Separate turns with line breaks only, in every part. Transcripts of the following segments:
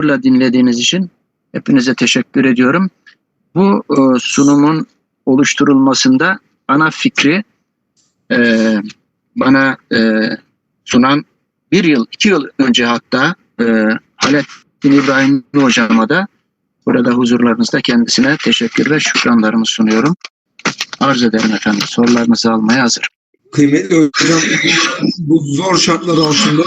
sabırla dinlediğiniz için hepinize teşekkür ediyorum. Bu e, sunumun oluşturulmasında ana fikri e, bana e, sunan bir yıl, iki yıl önce hatta e, Halettin İbrahim hocama da burada huzurlarınızda kendisine teşekkür ve şükranlarımı sunuyorum. Arz ederim efendim. Sorularınızı almaya hazır.
Kıymetli hocam bu zor şartlar altında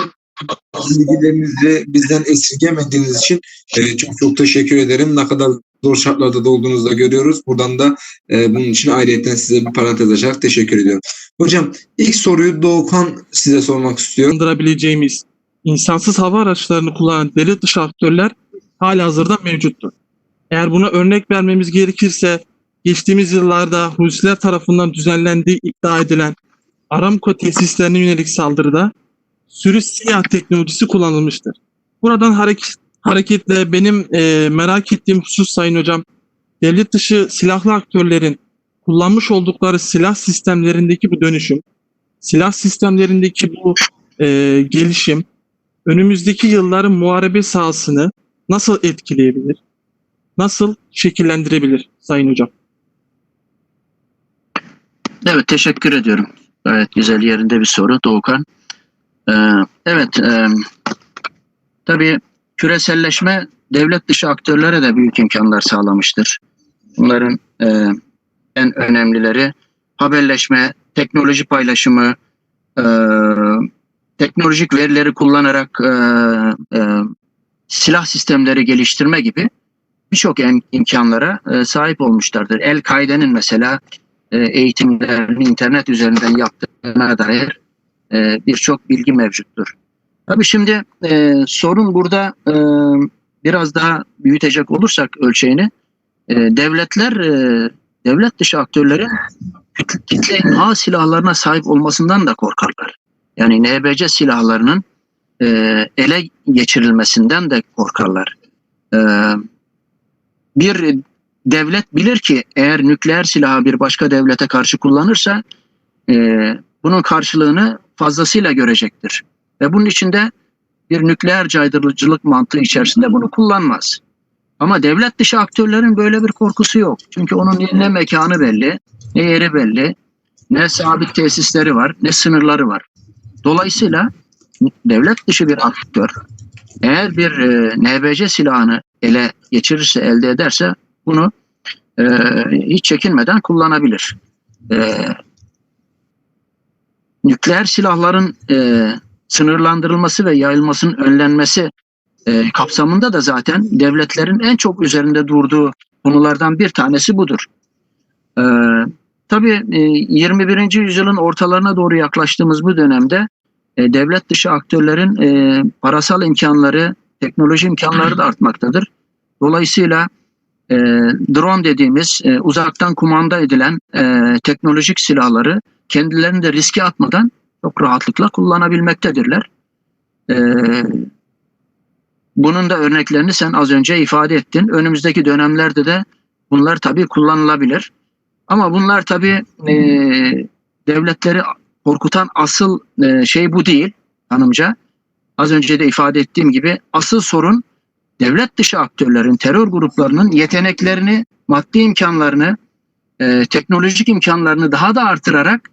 bilgilerinizi bizden esirgemediğiniz için e, çok çok teşekkür ederim. Ne kadar zor şartlarda da olduğunuzu da görüyoruz. Buradan da e, bunun için ayrıyetten size bir parantez açarak teşekkür ediyorum. Hocam ilk soruyu Doğukan size sormak istiyor.
kullandırabileceğimiz insansız hava araçlarını kullanan devlet dışı aktörler hala hazırda mevcuttur. Eğer buna örnek vermemiz gerekirse geçtiğimiz yıllarda Husiler tarafından düzenlendiği iddia edilen Aramco tesislerine yönelik saldırıda sürü siyah teknolojisi kullanılmıştır. Buradan hareket, hareketle benim e, merak ettiğim husus sayın hocam devlet dışı silahlı aktörlerin kullanmış oldukları silah sistemlerindeki bu dönüşüm, silah sistemlerindeki bu e, gelişim önümüzdeki yılların muharebe sahasını nasıl etkileyebilir? Nasıl şekillendirebilir Sayın Hocam?
Evet teşekkür ediyorum. Gayet güzel yerinde bir soru Doğukan. Ee, evet e, tabii küreselleşme devlet dışı aktörlere de büyük imkanlar sağlamıştır. Bunların e, en önemlileri haberleşme, teknoloji paylaşımı, e, teknolojik verileri kullanarak e, e, silah sistemleri geliştirme gibi birçok im- imkanlara e, sahip olmuşlardır. El-Kaide'nin mesela e, eğitimlerini internet üzerinden yaptığına dair e, birçok bilgi mevcuttur. Tabii şimdi e, sorun burada e, biraz daha büyütecek olursak ölçeğini e, devletler e, devlet dışı aktörlerin kitle imha silahlarına sahip olmasından da korkarlar. Yani NBC silahlarının e, ele geçirilmesinden de korkarlar. E, bir devlet bilir ki eğer nükleer silahı bir başka devlete karşı kullanırsa e, bunun karşılığını fazlasıyla görecektir. Ve bunun içinde bir nükleer caydırıcılık mantığı içerisinde bunu kullanmaz. Ama devlet dışı aktörlerin böyle bir korkusu yok. Çünkü onun ne mekanı belli, ne yeri belli, ne sabit tesisleri var, ne sınırları var. Dolayısıyla devlet dışı bir aktör eğer bir e, NBC silahını ele geçirirse, elde ederse bunu e, hiç çekinmeden kullanabilir. E, nükleer silahların e, sınırlandırılması ve yayılmasının önlenmesi e, kapsamında da zaten devletlerin en çok üzerinde durduğu konulardan bir tanesi budur. E, tabii e, 21. yüzyılın ortalarına doğru yaklaştığımız bu dönemde e, devlet dışı aktörlerin e, parasal imkanları, teknoloji imkanları da artmaktadır. Dolayısıyla e, drone dediğimiz e, uzaktan kumanda edilen e, teknolojik silahları kendilerini de riske atmadan çok rahatlıkla kullanabilmektedirler. E, bunun da örneklerini sen az önce ifade ettin. Önümüzdeki dönemlerde de bunlar tabii kullanılabilir. Ama bunlar tabii e, devletleri korkutan asıl e, şey bu değil hanımca. Az önce de ifade ettiğim gibi asıl sorun devlet dışı aktörlerin, terör gruplarının yeteneklerini, maddi imkanlarını, e, teknolojik imkanlarını daha da artırarak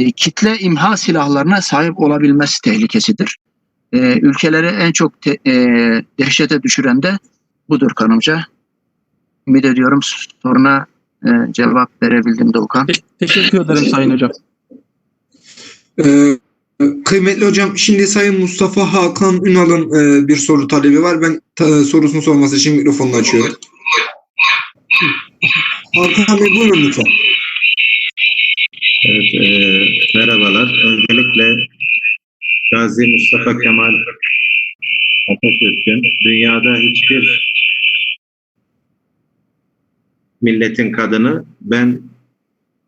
e, kitle imha silahlarına sahip olabilmesi tehlikesidir. E, ülkeleri en çok te, e, dehşete düşüren de budur kanımca. Ümit ediyorum soruna e, cevap verebildim Doğukan.
Te- teşekkür ederim Sayın Hocam.
Ee, kıymetli hocam şimdi Sayın Mustafa Hakan Ünal'ın e, bir soru talebi var. Ben ta- sorusunu sorması için mikrofonunu açıyorum. Hakan Bey buyurun lütfen.
Evet, e, merhabalar. Öncelikle Gazi Mustafa Kemal Atatürk'ün dünyada hiçbir milletin kadını ben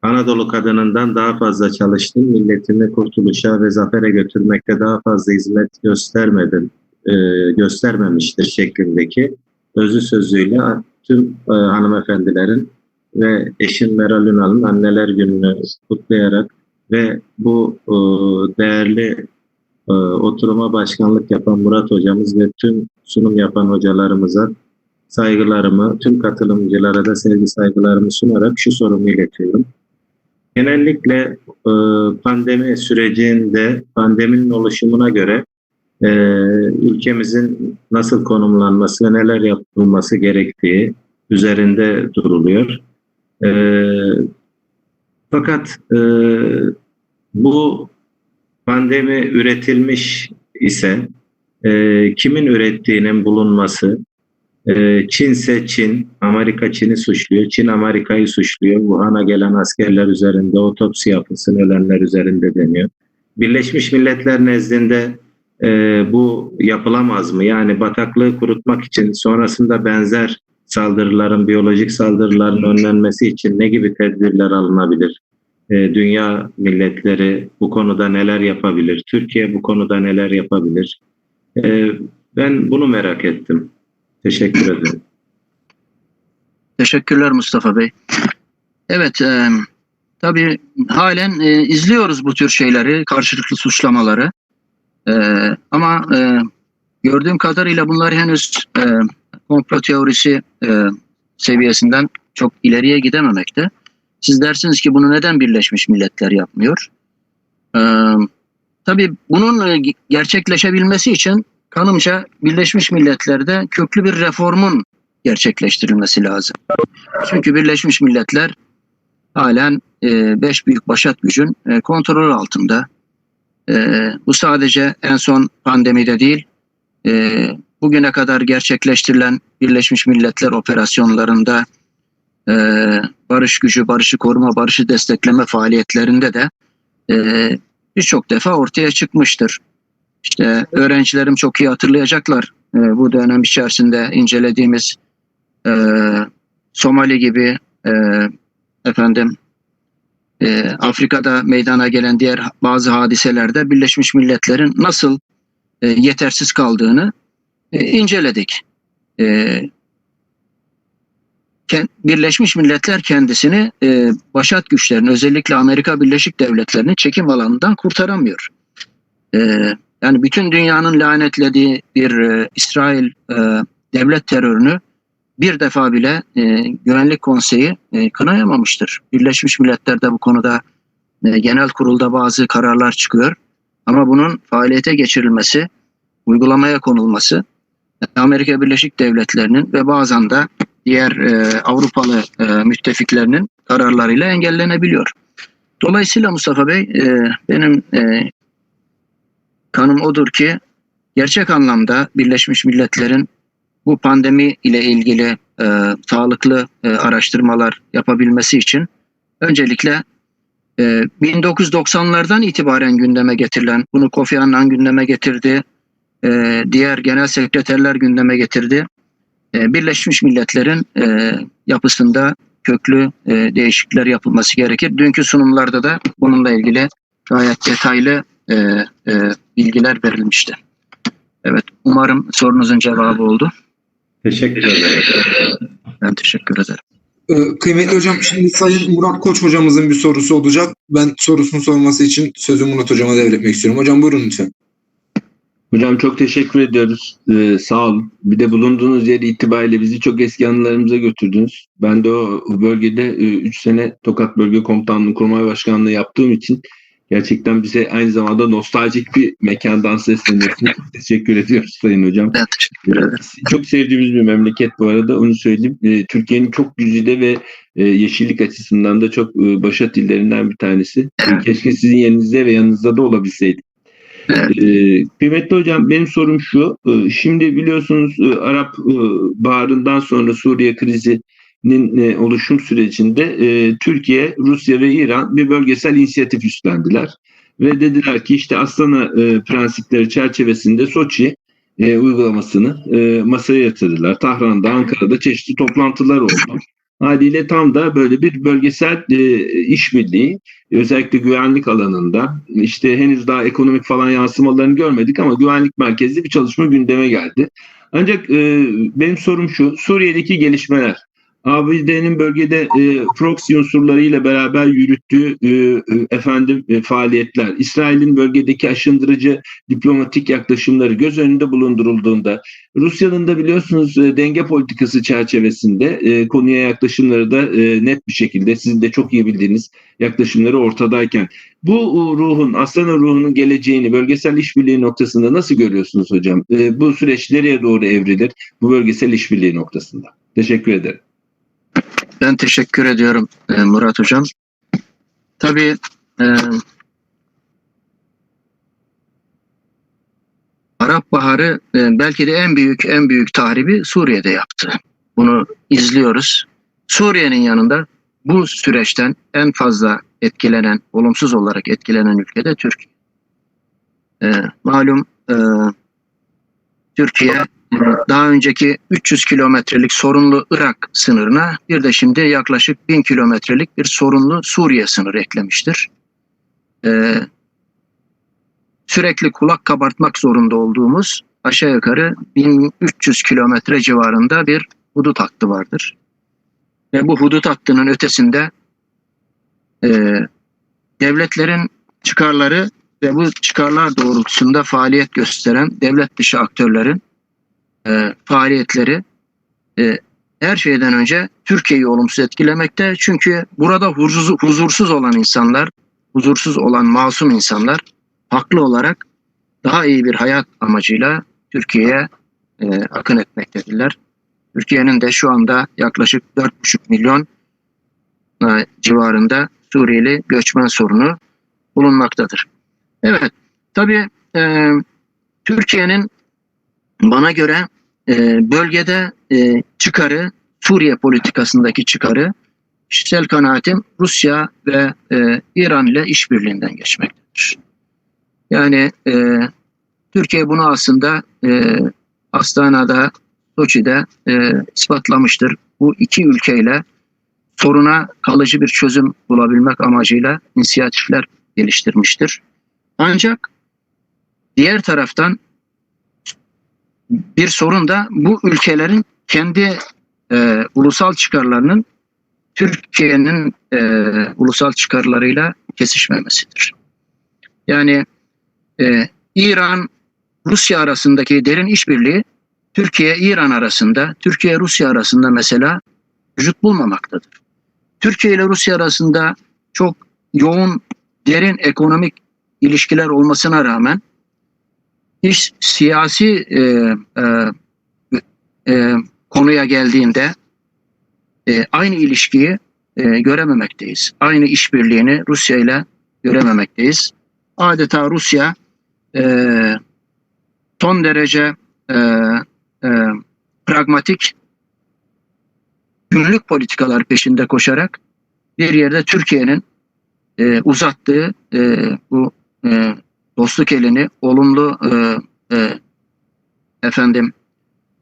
Anadolu kadınından daha fazla çalıştım. Milletimi kurtuluşa ve zafere götürmekte daha fazla hizmet göstermedim, e, göstermemiştir şeklindeki özü sözüyle tüm e, hanımefendilerin ve eşim Meral Ünal'ın anneler gününü kutlayarak ve bu e, değerli e, oturuma başkanlık yapan Murat hocamız ve tüm sunum yapan hocalarımıza saygılarımı, tüm katılımcılara da sevgi saygılarımı sunarak şu sorumu iletiyorum. Genellikle e, pandemi sürecinde pandeminin oluşumuna göre e, ülkemizin nasıl konumlanması ve neler yapılması gerektiği üzerinde duruluyor. E, fakat e, bu pandemi üretilmiş ise e, kimin ürettiğinin bulunması, e, Çinse Çin, Amerika Çin'i suçluyor, Çin Amerika'yı suçluyor. Wuhan'a gelen askerler üzerinde otopsi yapılsın, ölenler üzerinde deniyor. Birleşmiş Milletler nezdinde e, bu yapılamaz mı? Yani bataklığı kurutmak için sonrasında benzer saldırıların, biyolojik saldırıların önlenmesi için ne gibi tedbirler alınabilir? E, dünya milletleri bu konuda neler yapabilir? Türkiye bu konuda neler yapabilir? E, ben bunu merak ettim. Teşekkür ederim.
Teşekkürler Mustafa Bey. Evet, e, tabii halen e, izliyoruz bu tür şeyleri, karşılıklı suçlamaları. E, ama e, gördüğüm kadarıyla bunlar henüz e, komplo teorisi e, seviyesinden çok ileriye gidememekte. Siz dersiniz ki bunu neden Birleşmiş Milletler yapmıyor? E, tabii bunun e, gerçekleşebilmesi için kanımca Birleşmiş Milletler'de köklü bir reformun gerçekleştirilmesi lazım. Çünkü Birleşmiş Milletler halen e, beş büyük başat gücün e, kontrol altında. E, bu sadece en son pandemide değil, e, bugüne kadar gerçekleştirilen Birleşmiş Milletler operasyonlarında e, barış gücü, barışı koruma, barışı destekleme faaliyetlerinde de e, birçok defa ortaya çıkmıştır. İşte öğrencilerim çok iyi hatırlayacaklar e, bu dönem içerisinde incelediğimiz e, Somali gibi e, efendim e, Afrika'da meydana gelen diğer bazı hadiselerde Birleşmiş Milletler'in nasıl e, yetersiz kaldığını e, inceledik. E, Birleşmiş Milletler kendisini e, başat güçlerin özellikle Amerika Birleşik Devletleri'nin çekim alanından kurtaramıyor. E, yani bütün dünyanın lanetlediği bir e, İsrail e, devlet terörünü bir defa bile e, Güvenlik Konseyi e, kınayamamıştır. Birleşmiş Milletler'de bu konuda e, genel kurulda bazı kararlar çıkıyor. Ama bunun faaliyete geçirilmesi, uygulamaya konulması Amerika Birleşik Devletleri'nin ve bazen de diğer e, Avrupalı e, müttefiklerinin kararlarıyla engellenebiliyor. Dolayısıyla Mustafa Bey e, benim e, kanım odur ki gerçek anlamda Birleşmiş Milletler'in bu pandemi ile ilgili e, sağlıklı e, araştırmalar yapabilmesi için öncelikle e, 1990'lardan itibaren gündeme getirilen, bunu Kofi Annan gündeme getirdi, e, diğer genel sekreterler gündeme getirdi. E, Birleşmiş Milletler'in e, yapısında köklü e, değişiklikler yapılması gerekir. Dünkü sunumlarda da bununla ilgili gayet detaylı e, bilgiler verilmişti. Evet, umarım sorunuzun cevabı oldu.
Teşekkür ederim.
Ben teşekkür ederim.
Ee, Kıymetli hocam şimdi Sayın Murat Koç hocamızın bir sorusu olacak. Ben sorusunu sorması için sözü Murat hocama devretmek istiyorum. Hocam buyurun lütfen.
Hocam çok teşekkür ediyoruz. Ee, sağ olun. Bir de bulunduğunuz yer itibariyle bizi çok eski anılarımıza götürdünüz. Ben de o, bölgede 3 sene Tokat Bölge Komutanlığı Kurmay Başkanlığı yaptığım için gerçekten bize aynı zamanda nostaljik bir mekandan sesleniyorsunuz. Çok teşekkür ediyoruz Sayın Hocam.
Ben teşekkür ederim.
Çok sevdiğimiz bir memleket bu arada onu söyleyeyim. Ee, Türkiye'nin çok güzide ve e, yeşillik açısından da çok e, başat illerinden bir tanesi.
Evet.
Keşke sizin yerinizde ve yanınızda da olabilseydik. Ee, kıymetli hocam benim sorum şu. Ee, Şimdi biliyorsunuz e, Arap e, Baharı'ndan sonra Suriye krizinin e, oluşum sürecinde Türkiye, Rusya ve İran bir bölgesel inisiyatif üstlendiler. Ve dediler ki işte Astana prensipleri çerçevesinde Soçi uygulamasını masaya yatırdılar. Tahran'da, Ankara'da çeşitli toplantılar oldu. Haliyle tam da böyle bir bölgesel e, işbirliği özellikle güvenlik alanında işte henüz daha ekonomik falan yansımalarını görmedik ama güvenlik merkezli bir çalışma gündeme geldi. Ancak e, benim sorum şu Suriye'deki gelişmeler ABD'nin bölgede e, proxy unsurlarıyla beraber yürüttüğü e, e, efendim e, faaliyetler, İsrail'in bölgedeki aşındırıcı diplomatik yaklaşımları göz önünde bulundurulduğunda, Rusya'nın da biliyorsunuz e, denge politikası çerçevesinde e, konuya yaklaşımları da e, net bir şekilde sizin de çok iyi bildiğiniz yaklaşımları ortadayken bu e, ruhun, Aslan'a ruhunun geleceğini bölgesel işbirliği noktasında nasıl görüyorsunuz hocam? E, bu süreç nereye doğru evrilir bu bölgesel işbirliği noktasında? Teşekkür ederim.
Ben teşekkür ediyorum e, Murat Hocam. Tabii e, Arap Baharı e, belki de en büyük en büyük tahribi Suriye'de yaptı. Bunu izliyoruz. Suriye'nin yanında bu süreçten en fazla etkilenen, olumsuz olarak etkilenen ülke de Türkiye. E, malum e, Türkiye daha önceki 300 kilometrelik sorunlu Irak sınırına bir de şimdi yaklaşık 1000 kilometrelik bir sorunlu Suriye sınırı eklemiştir. Ee, sürekli kulak kabartmak zorunda olduğumuz aşağı yukarı 1300 kilometre civarında bir hudut hattı vardır. Ve bu hudut hattının ötesinde e, devletlerin çıkarları ve bu çıkarlar doğrultusunda faaliyet gösteren devlet dışı aktörlerin e, faaliyetleri e, her şeyden önce Türkiye'yi olumsuz etkilemekte. Çünkü burada huzursuz, huzursuz olan insanlar, huzursuz olan masum insanlar haklı olarak daha iyi bir hayat amacıyla Türkiye'ye e, akın etmektedirler. Türkiye'nin de şu anda yaklaşık 4,5 milyon e, civarında Suriyeli göçmen sorunu bulunmaktadır. Evet, tabii e, Türkiye'nin bana göre e, bölgede e, çıkarı, Suriye politikasındaki çıkarı, kişisel kanaatim Rusya ve e, İran ile işbirliğinden geçmektedir. Yani e, Türkiye bunu aslında e, Astana'da, Soçi'de ispatlamıştır. Bu iki ülkeyle soruna kalıcı bir çözüm bulabilmek amacıyla inisiyatifler geliştirmiştir. Ancak diğer taraftan bir sorun da bu ülkelerin kendi e, ulusal çıkarlarının Türkiye'nin e, ulusal çıkarlarıyla kesişmemesidir. Yani e, İran Rusya arasındaki derin işbirliği Türkiye İran arasında, Türkiye Rusya arasında mesela vücut bulmamaktadır. Türkiye ile Rusya arasında çok yoğun derin ekonomik ilişkiler olmasına rağmen iş siyasi e, e, e, konuya geldiğinde e, aynı ilişkiyi e, görememekteyiz. Aynı işbirliğini Rusya ile görememekteyiz. Adeta Rusya e, son derece e, e, pragmatik günlük politikalar peşinde koşarak bir yerde Türkiye'nin e, uzattığı e, bu e, dostluk elini olumlu e, e, efendim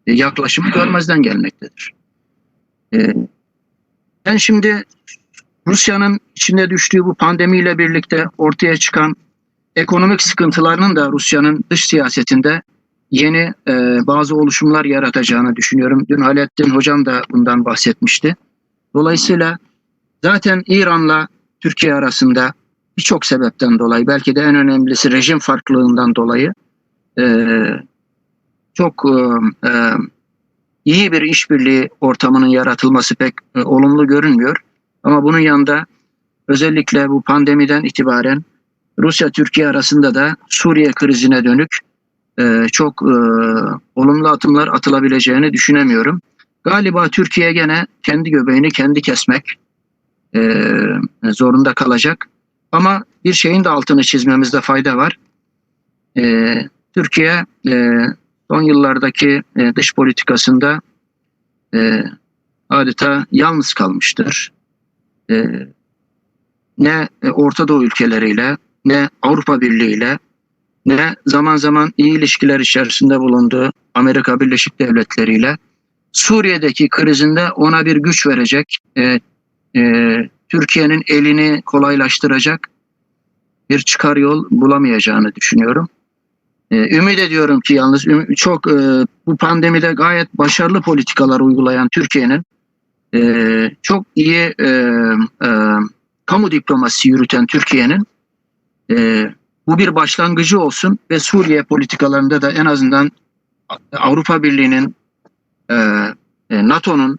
e, yaklaşımı görmezden gelmektedir. E, ben şimdi Rusya'nın içinde düştüğü bu pandemiyle birlikte ortaya çıkan ekonomik sıkıntılarının da Rusya'nın dış siyasetinde yeni e, bazı oluşumlar yaratacağını düşünüyorum. Dün Halettin Hocam da bundan bahsetmişti. Dolayısıyla zaten İran'la Türkiye arasında birçok sebepten dolayı belki de en önemlisi rejim farklılığından dolayı e, çok e, e, iyi bir işbirliği ortamının yaratılması pek e, olumlu görünmüyor. Ama bunun yanında özellikle bu pandemiden itibaren Rusya-Türkiye arasında da Suriye krizine dönük e, çok e, olumlu atımlar atılabileceğini düşünemiyorum. Galiba Türkiye gene kendi göbeğini kendi kesmek e, zorunda kalacak. Ama bir şeyin de altını çizmemizde fayda var. E, Türkiye e, son yıllardaki e, dış politikasında e, adeta yalnız kalmıştır. E, ne e, Orta Doğu ülkeleriyle ne Avrupa Birliği ile ne zaman zaman iyi ilişkiler içerisinde bulunduğu Amerika Birleşik Devletleri ile Suriye'deki krizinde ona bir güç verecek, e, e, Türkiye'nin elini kolaylaştıracak bir çıkar yol bulamayacağını düşünüyorum. E, ümit ediyorum ki yalnız çok e, bu pandemide gayet başarılı politikalar uygulayan Türkiye'nin e, çok iyi e, kamu diplomasisi yürüten Türkiye'nin bu bir başlangıcı olsun ve Suriye politikalarında da en azından Avrupa Birliği'nin, NATO'nun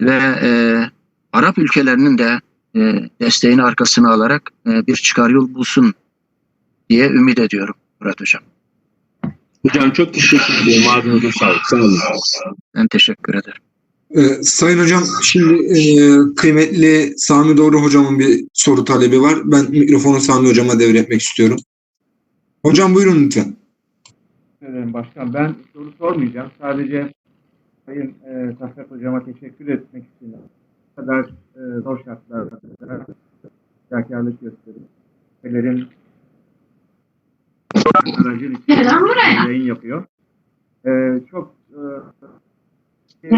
ve Arap ülkelerinin de e, desteğini arkasına alarak e, bir çıkar yol bulsun diye ümit ediyorum Murat Hocam.
Hocam çok teşekkür ediyorum. Ağzınıza sağlık. Sağ olun.
Ben teşekkür ederim.
Ee, Sayın Hocam şimdi e, kıymetli Sami Doğru Hocam'ın bir soru talebi var. Ben mikrofonu Sami Hocam'a devretmek istiyorum. Hocam buyurun lütfen.
ederim başkan. Ben soru sormayacağım. Sadece Sayın e, Saffet Hocama teşekkür etmek bu kadar e, zor şartlarda fedakarlık gösterip ülkelerin aracın için yayın yapıyor. E, çok e,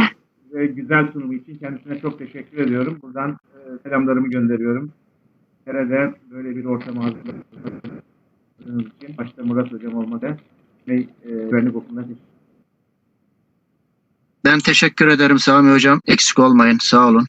ve güzel sunumu için kendisine çok teşekkür ediyorum. Buradan e, selamlarımı gönderiyorum. Nerede böyle bir ortamı hazırladığınız için başta Murat Hocam olmadı ve e, güvenlik okuluna
Ben teşekkür ederim Sami Hocam. Eksik olmayın. Sağ olun.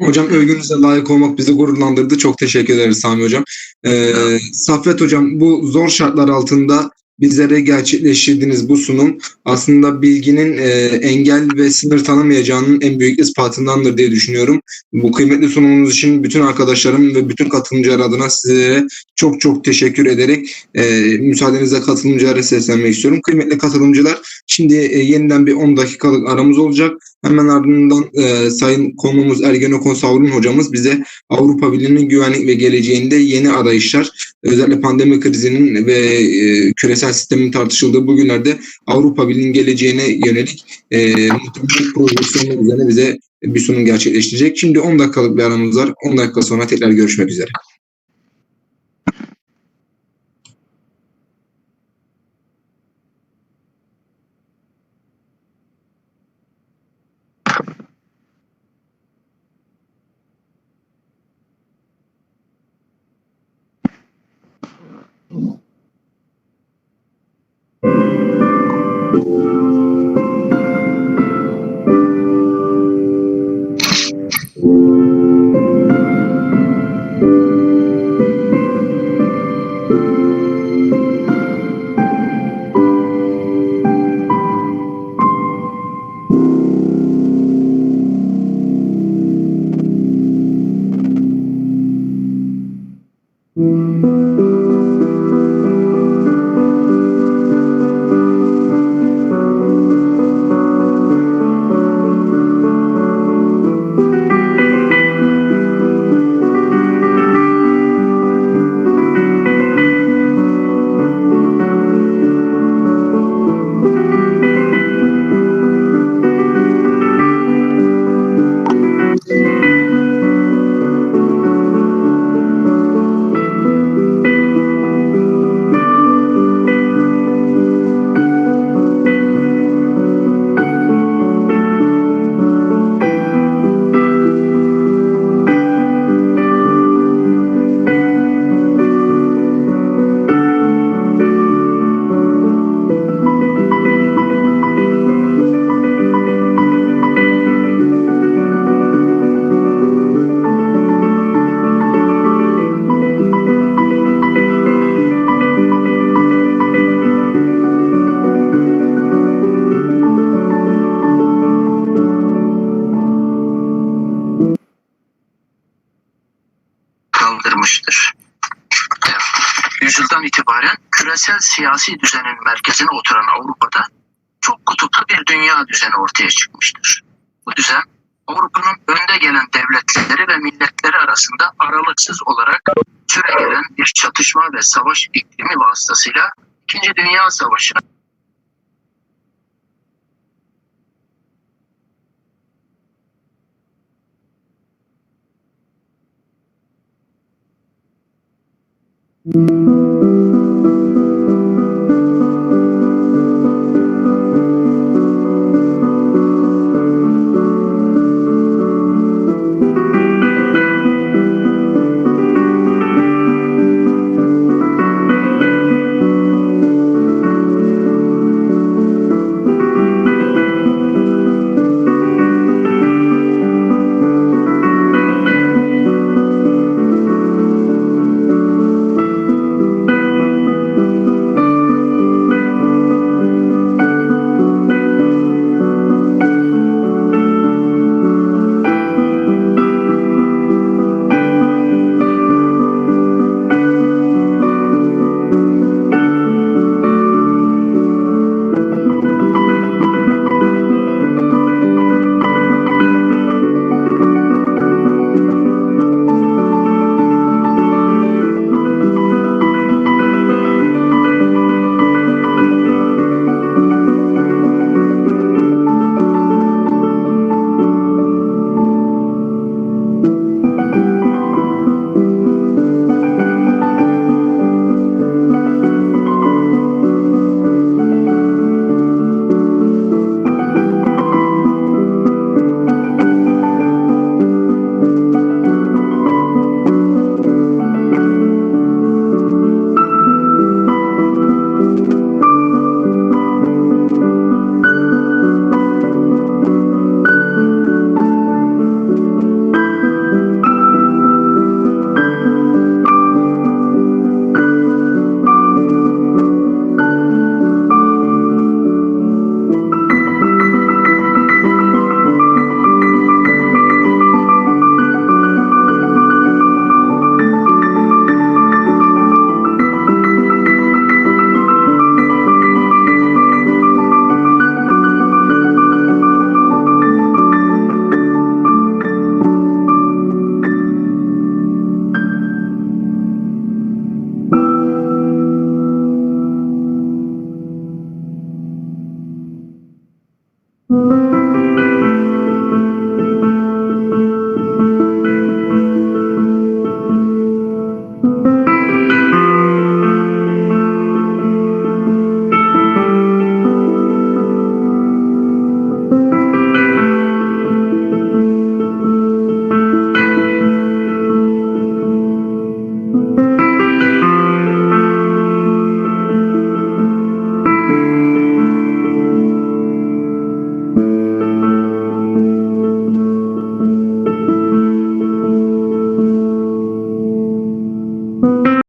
Hocam övgünüze layık olmak bizi gururlandırdı. Çok teşekkür ederiz Sami Hocam. Ee, Saffet Hocam bu zor şartlar altında bizlere gerçekleştirdiğiniz bu sunum aslında bilginin e, engel ve sınır tanımayacağının en büyük ispatındandır diye düşünüyorum. Bu kıymetli sunumunuz için bütün arkadaşlarım ve bütün katılımcılar adına sizlere çok çok teşekkür ederek e, müsaadenizle katılımcılara seslenmek istiyorum. Kıymetli katılımcılar şimdi e, yeniden bir 10 dakikalık aramız olacak. Hemen ardından e, Sayın konuğumuz Ergenekon Savrun hocamız bize Avrupa Birliği'nin güvenlik ve geleceğinde yeni arayışlar, özellikle pandemi krizinin ve e, küresel sistemin tartışıldığı bu günlerde Avrupa Birliği'nin geleceğine yönelik e, muhtemelen projeksiyonlar üzerine bize bir sunum gerçekleştirecek. Şimdi 10 dakikalık bir aramız var. 10 dakika sonra tekrar görüşmek üzere.
Thank you. Yüzyıldan itibaren küresel siyasi düzenin merkezine oturan Avrupa'da çok kutuplu bir dünya düzeni ortaya çıkmıştır. Bu düzen Avrupa'nın önde gelen devletleri ve milletleri arasında aralıksız olarak süregelen bir çatışma ve savaş iklimi vasıtasıyla İkinci Dünya Savaşı'na
Thank you.